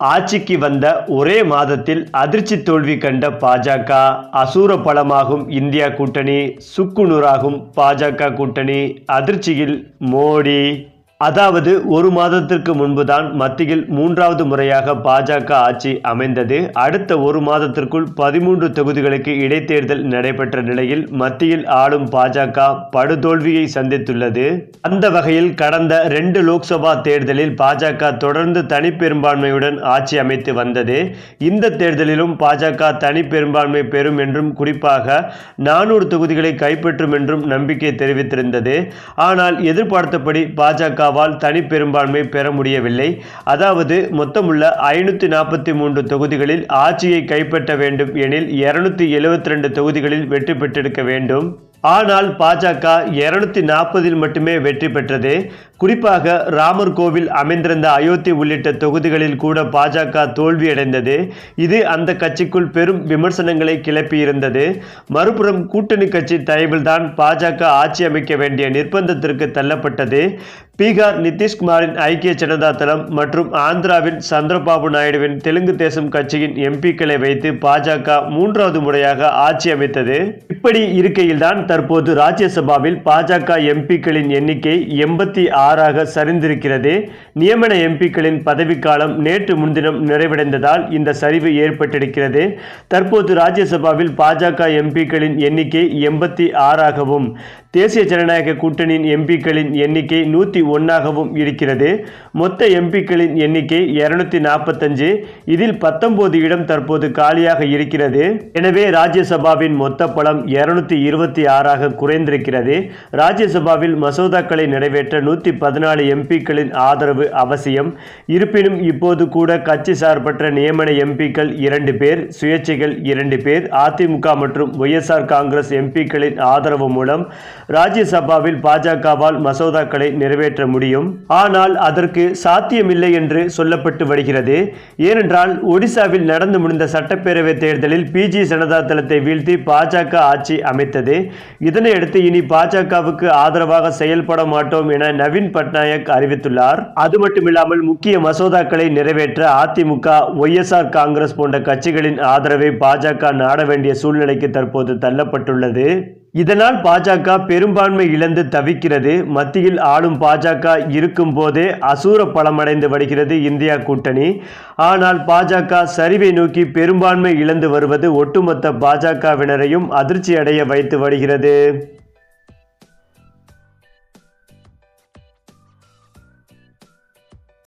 ஆட்சிக்கு வந்த ஒரே மாதத்தில் அதிர்ச்சி தோல்வி கண்ட பாஜக அசூர பலமாகும் இந்தியா கூட்டணி சுக்குநூறாகும் பாஜக கூட்டணி அதிர்ச்சியில் மோடி. அதாவது ஒரு மாதத்திற்கு முன்புதான் மத்தியில் மூன்றாவது முறையாக பாஜக ஆட்சி அமைந்தது. அடுத்த ஒரு மாதத்திற்குள் பதிமூன்று தொகுதிகளுக்கு இடைத்தேர்தல் நடைபெற்ற நிலையில் மத்தியில் ஆளும் பாஜக படுதோல்வியை சந்தித்துள்ளது. அந்த வகையில் கடந்த ரெண்டு லோக்சபா தேர்தலில் பாஜக தொடர்ந்து தனிப்பெரும்பான்மையுடன் ஆட்சி அமைத்து வந்தது. இந்த தேர்தலிலும் பாஜக தனிப்பெரும்பான்மை பெறும் என்றும் குறிப்பாக நானூறு தொகுதிகளை கைப்பற்றும் என்றும் நம்பிக்கை தெரிவித்திருந்தது. ஆனால் எதிர்பார்த்தபடி பாஜக பாஜகவால் தனி பெரும்பான்மை பெற முடியவில்லை. அதாவது மொத்தமுள்ள ஐநூற்றி நாற்பத்தி மூன்று தொகுதிகளில் ஆட்சியை கைப்பற்ற வேண்டும் எனில் இருநூத்தி எழுபத்தி ரெண்டு தொகுதிகளில் வெற்றி பெற்றிருக்க வேண்டும். ஆனால் பாஜக இருநூத்தி நாற்பதில் மட்டுமே வெற்றி பெற்றது. குறிப்பாக ராமர் கோவில் அமைந்திருந்த அயோத்தி உள்ளிட்ட தொகுதிகளில் கூட பாஜக தோல்வியடைந்தது. இது அந்த கட்சிக்குள் பெரும் விமர்சனங்களை கிளப்பியிருந்தது. மறுபுறம் கூட்டணி கட்சி தயவில்தான் பாஜக ஆட்சி அமைக்க வேண்டிய நிர்பந்தத்திற்கு தள்ளப்பட்டது. பீகார் நிதிஷ்குமாரின் ஐக்கிய ஜனதா தளம் மற்றும் ஆந்திராவின் சந்திரபாபு நாயுடுவின் தெலுங்கு தேசம் கட்சியின் எம்பிக்களை வைத்து பாஜக மூன்றாவது முறையாக ஆட்சி அமைத்தது. இப்படி இருக்கையில்தான் தற்போது ராஜ்யசபாவில் பாஜக எம்பிக்களின் எண்ணிக்கை எண்பத்தி ஆறாக சரிந்திருக்கிறது. நியமன எம்பிக்களின் பதவிக்காலம் நேற்று முன்தினம் நிறைவடைந்ததால் இந்த சரிவு ஏற்பட்டிருக்கிறது. தற்போது ராஜ்யசபாவில் பாஜக எம்பிக்களின் எண்ணிக்கை எண்பத்தி ஆறாகவும் தேசிய ஜனநாயக கூட்டணியின் எம்பிக்களின் எண்ணிக்கை நூற்றி ஒன்றாகவும் இருக்கிறது. மொத்த எம்பிக்களின் எண்ணிக்கை இருநூத்தி நாற்பத்தஞ்சு இதில் பத்தொன்பது இடம் தற்போது காலியாக இருக்கிறது. எனவே ராஜ்யசபாவின் மொத்த பலம் இருநூத்தி இருபத்தி ஆறாக குறைந்திருக்கிறது. ராஜ்யசபாவில் மசோதாக்களை நிறைவேற்ற நூற்றி பதினாலு எம்பிக்களின் ஆதரவு அவசியம். இருப்பினும் இப்போது கூட கட்சி சார்பற்ற நியமன எம்பிக்கள் இரண்டு பேர் சுயேட்சைகள் இரண்டு பேர் அதிமுக மற்றும் ஒய்எஸ்ஆர் காங்கிரஸ் எம்பிக்களின் ஆதரவு மூலம் ராஜ்யசபாவில் பாஜகவால் மசோதாக்களை நிறைவேற்ற முடியும். ஆனால் அதற்கு சாத்தியமில்லை என்று சொல்லப்பட்டு வருகிறது. ஏனென்றால் ஒடிசாவில் நடந்து முடிந்த சட்டப்பேரவை தேர்தலில் பிஜி ஜனதா தளத்தை வீழ்த்தி பாஜக ஆட்சி அமைத்தது. இதனையடுத்து இனி பாஜகவுக்கு ஆதரவாக செயல்பட மாட்டோம் என நவீன் பட்நாயக் அறிவித்துள்ளார். அது மட்டுமில்லாமல் முக்கிய மசோதாக்களை நிறைவேற்ற அதிமுக ஒய்எஸ்ஆர் காங்கிரஸ் போன்ற கட்சிகளின் ஆதரவை பாஜக நாட வேண்டிய சூழ்நிலைக்கு தற்போது தள்ளப்பட்டுள்ளது. இதனால் பாஜக பெரும்பான்மை இழந்து தவிக்கிறது. மத்தியில் ஆளும் பாஜக இருக்கும் போதே அசூர பலமடைந்து வருகிறது இந்தியா கூட்டணி. ஆனால் பாஜக சரிவை நோக்கி பெரும்பான்மை இழந்து வருவது ஒட்டுமொத்த பாஜகவினரையும் அதிர்ச்சி அடைய வைத்து வருகிறது.